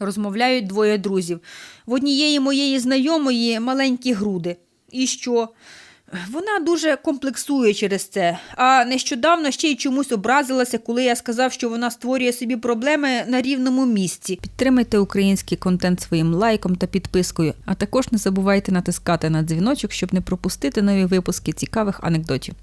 Розмовляють двоє друзів. В однієї моєї знайомої маленькі груди. І що? Вона дуже комплексує через це, а нещодавно ще й чомусь образилася, коли я сказав, що вона створює собі проблеми на рівному місці. Підтримайте український контент своїм лайком та підпискою, а також не забувайте натискати на дзвіночок, щоб не пропустити нові випуски цікавих анекдотів.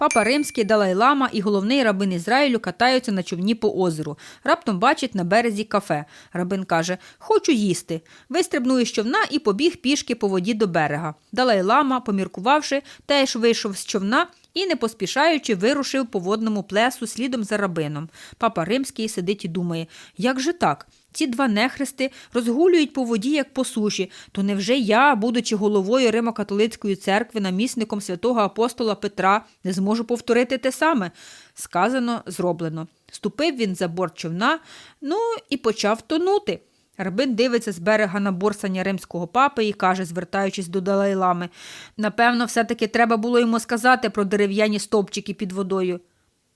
Папа Римський, Далай-Лама і головний рабин Ізраїлю катаються на човні по озеру. Раптом бачить на березі кафе. Рабин каже: Хочу їсти. Вистрибнув із човна і побіг пішки по воді до берега. Далай-Лама, поміркувавши, теж вийшов з човна і, не поспішаючи, вирушив по водному плесу слідом за рабином. Папа Римський сидить і думає: як же так? Ці два нехрести розгулюють по воді, як по суші. То невже я, будучи головою Римо-католицької церкви, намісником святого апостола Петра, не зможу повторити те саме? Сказано, зроблено. Ступив він за борт човна, ну і почав тонути. Рабин дивиться з берега на борсання римського папи і каже, звертаючись до Далай-лами, напевно, все-таки треба було йому сказати про дерев'яні стовпчики під водою.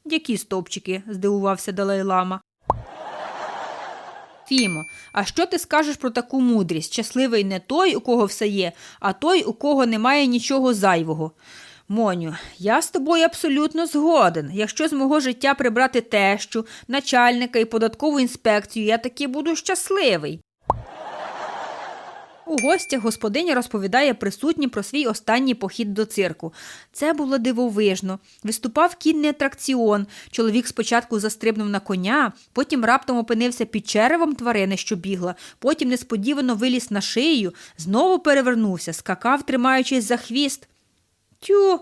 Які стовпчики? здивувався Далай-лама. Фімо, а що ти скажеш про таку мудрість? Щасливий не той, у кого все є, а той, у кого немає нічого зайвого. Моню, я з тобою абсолютно згоден. Якщо з мого життя прибрати тещу, начальника і податкову інспекцію, я таки буду щасливий. У гостях господиня розповідає присутнім про свій останній похід до цирку. Це було дивовижно. Виступав кінний атракціон. Чоловік спочатку застрибнув на коня, потім раптом опинився під черевом тварини, що бігла, потім несподівано виліз на шию, знову перевернувся, скакав, тримаючись за хвіст. Тю,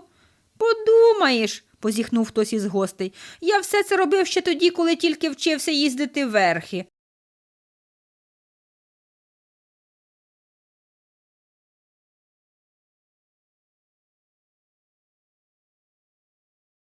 подумаєш, позіхнув хтось із гостей. Я все це робив ще тоді, коли тільки вчився їздити верхи.